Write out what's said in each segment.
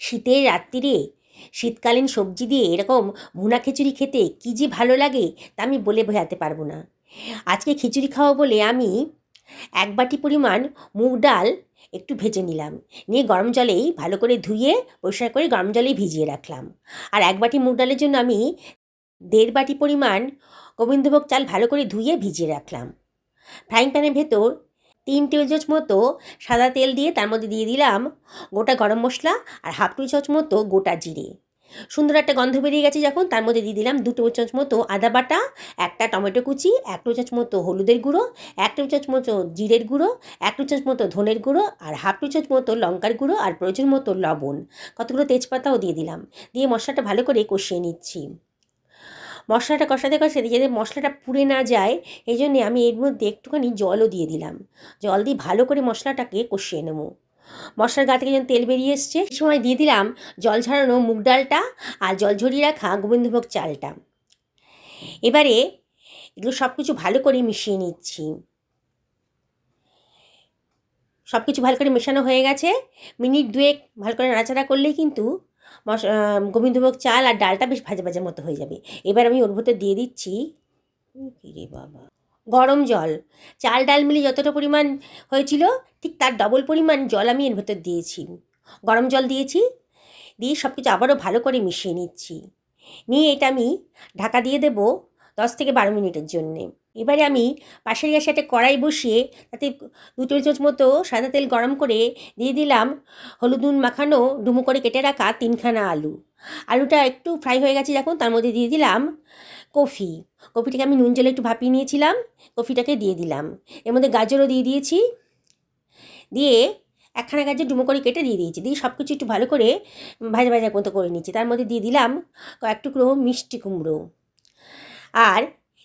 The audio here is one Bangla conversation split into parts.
শীতের রাত্রিরে? শীতকালীন সবজি দিয়ে এরকম ভুনা খিচুড়ি খেতে কী যে ভালো লাগে তা আমি বলে বোঝাতে পারব না। আজকে খিচুড়ি খাওয়া বলে আমি এক বাটি পরিমাণ মুগ ডাল একটু ভেজে নিলাম। নিয়ে গরম জলেই ভালো করে ধুয়ে পরিষ্কার করে গরম জলেই ভিজিয়ে রাখলাম। আর এক বাটি মুগ ডালের জন্য আমি দেড় বাটি পরিমাণ গোবিন্দভোগ চাল ভালো করে ধুয়ে ভিজিয়ে রাখলাম। ফ্রাইং প্যানের ভেতর তিন টেবিল চামচ মতো সাদা তেল দিয়ে তার মধ্যে দিয়ে দিলাম গোটা গরম মশলা আর হাফ টেবিল চামচ মতো গোটা জিরে। সুন্দর একটা গন্ধ বেরিয়ে গেছে যখন, তার মধ্যে দিয়ে দিলাম দু টেবিল চামচ মতো আদা বাটা, একটা টমেটো কুচি, এক টেবিল চামচ মতো হলুদের গুঁড়ো, এক টেবিল চামচ মতো জিরের গুঁড়ো, এক টেবিল চামচ মতো ধনের গুঁড়ো আর হাফ টেবিল চামচ মতো লঙ্কার গুঁড়ো আর প্রয়োজন মতো লবণ। কতগুলো তেজপাতাও দিয়ে দিলাম। দিয়ে মশলাটা ভালো করে কষিয়ে নিচ্ছি। মশলাটা কষাতে কষাতে যাতে মশলাটা পুড়ে না যায়, এই জন্যে আমি এর মধ্যে একটুখানি জলও দিয়ে দিলাম। জল দিয়ে ভালো করে মশলাটাকে কষিয়ে নেব। মশলার গা থেকে যখন তেল বেরিয়ে এসছে, সেই সময় দিয়ে দিলাম জল ঝরানো মুগ ডালটা আর জল ঝরিয়ে রাখা গোবিন্দভোগ চালটা। এবারে এগুলো সব কিছু ভালো করে মিশিয়ে নিচ্ছি। সব কিছু ভালো করে মেশানো হয়ে গেছে। মিনিট দুয়েক ভালো করে নাড়াচাড়া করলেই কিন্তু মশ গোবিন্দভোগ চাল আর ডালটা বেশ ভাজা ভাজা মতো হয়ে যাবে। এবার আমি ওর ভেতর দিয়ে দিচ্ছি রে বাবা, গরম জল। চাল ডাল মিলে যতটা পরিমাণ হয়েছিল, ঠিক তার ডবল পরিমাণ জল আমি এর ভেতর দিয়েছি। গরম জল দিয়েছি, দিয়ে সব কিছু আবারও ভালো করে মিশিয়ে নিচ্ছি। নিয়ে এটা আমি ঢাকা দিয়ে দেবো দশ থেকে বারো মিনিটের জন্যে। এবারে আমি পাশের গ্যাসে একটা কড়াই বসিয়ে তাতে দু টেবিল চামচ মতো সাদা তেল গরম করে দিয়ে দিলাম হলুদ নুন মাখানো, ডুমো করে কেটে রাখা তিনখানা আলু। আলুটা একটু ফ্রাই হয়ে গেছে যখন তার মধ্যে দিয়ে দিলাম কফি। কফিটাকে আমি নুন জলে একটু ভাপিয়ে নিয়েছিলাম, কফিটাকে দিয়ে দিলাম। এর মধ্যে গাজরও দিয়ে দিয়েছি। দিয়ে একখানা গাজর ডুমো করে কেটে দিয়ে দিয়েছি। দিয়ে সব কিছু একটু ভালো করে ভাজা ভাজা মতো করে নিয়েছি। তার মধ্যে দিয়ে দিলাম কয়েক টুকরো মিষ্টি কুমড়ো। আর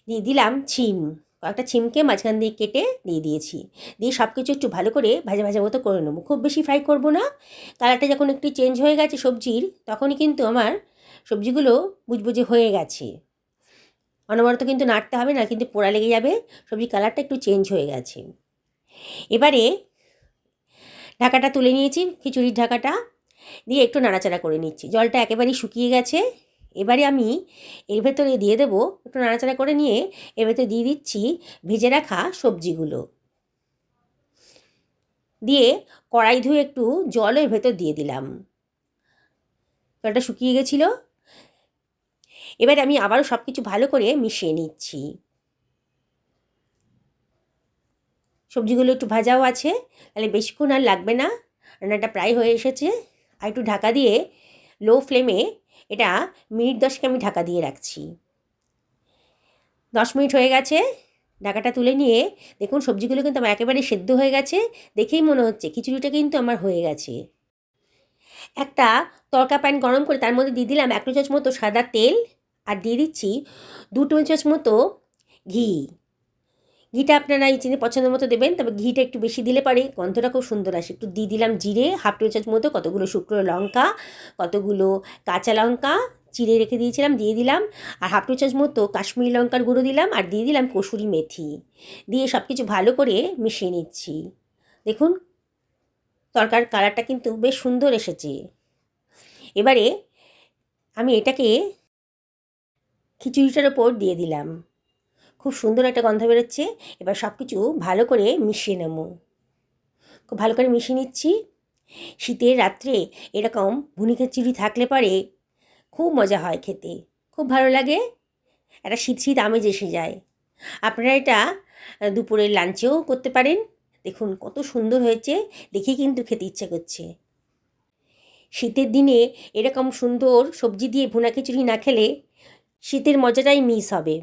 দিয়ে দিলাম ছিম। কয়েকটা ছিমকে মাঝখান দিয়ে কেটে দিয়ে দিয়েছি। দিয়ে সব কিছু একটু ভালো করে ভাজা ভাজা মতো করে নেব। খুব বেশি ফ্রাই করব না। কালারটা যখন একটু চেঞ্জ হয়ে গেছে সবজির, তখনই কিন্তু আমার সবজিগুলো বুঝবুঝে হয়ে গেছে। অনবরত কিন্তু নাড়তে হবে না কিন্তু পোড়া লেগে যাবে। সবজির কালারটা একটু চেঞ্জ হয়ে গেছে। এবারে ঢাকাটা তুলে নিয়েছি, খিচুড়ির ঢাকাটা। দিয়ে একটু নাড়াচাড়া করে নিচ্ছি। জলটা একেবারেই শুকিয়ে গেছে। এবারে আমি এর ভেতরে দিয়ে দেবো, একটু নাড়াচাড়া করে নিয়ে এর ভেতরে দিয়ে দিচ্ছি ভেজে রাখা সবজিগুলো। দিয়ে কড়াই ধুয়ে একটু জল এর ভেতর দিয়ে দিলাম। জলটা শুকিয়ে গেছিল। এবারে আমি আবারও সব কিছু ভালো করে মিশিয়ে নিচ্ছি। সবজিগুলো একটু ভাজাও আছে, তাহলে বেশিক্ষণ আর লাগবে না। রান্নাটা প্রায় হয়ে এসেছে। আর একটু ঢাকা দিয়ে লো ফ্লেমে এটা মিনিট দশকে আমি ঢাকা দিয়ে রাখছি। দশ মিনিট হয়ে গেছে, ঢাকাটা তুলে নিয়ে দেখুন সবজিগুলো কিন্তু আমার একেবারে সেদ্ধ হয়ে গেছে, দেখেই মনে হচ্ছে খিচুড়িটা কিন্তু আমার হয়ে গেছে। একটা তরকা প্যান গরম করে তার মধ্যে দিয়ে দিলাম এক চামচ মতো সাদা তেল আর দিয়ে দিচ্ছি দু চামচ মতো ঘি। ঘিটা আপনারা এই চিনি পছন্দ মতো দেবেন, তবে ঘিটা একটু বেশি দিলে পারে। গন্ধটা খুব সুন্দর আসে। একটু দিয়ে দিলাম জিরে হাফ টেবিল চামচ মতো কতগুলো শুকনো লঙ্কা, কতগুলো কাঁচা লঙ্কা চিড়ে রেখে দিয়েছিলাম, দিয়ে দিলাম। আর হাফ টেবিল চামচ মতো কাশ্মীরি লঙ্কার গুঁড়ো দিলাম, আর দিয়ে দিলাম কসুরি মেথি। দিয়ে সব কিছু ভালো করে মিশিয়ে নিচ্ছি। দেখুন, তরকার কালারটা কিন্তু বেশ সুন্দর এসেছে। এবারে আমি এটাকে খিচুড়িটার ওপর দিয়ে দিলাম। খুব সুন্দর একটা গন্ধ বেরোচ্ছে। এবার সব কিছু ভালো করে মিশিয়ে নেব। খুব ভালো করে মিশিয়ে নিচ্ছি। শীতের রাত্রে এরকম ভুনি খিচুড়ি থাকলে পরে খুব মজা হয় খেতে। খুব ভালো লাগে। একটা শীত শীত আমেজ এসে যায়। আপনারা এটা দুপুরের লাঞ্চেও করতে পারেন। দেখুন কত সুন্দর হয়েছে। দেখে কিন্তু খেতে ইচ্ছে করছে। শীতের দিনে এরকম সুন্দর সবজি দিয়ে ভুনা খিচুড়ি না খেলে শীতের মজাটাই মিস হবে।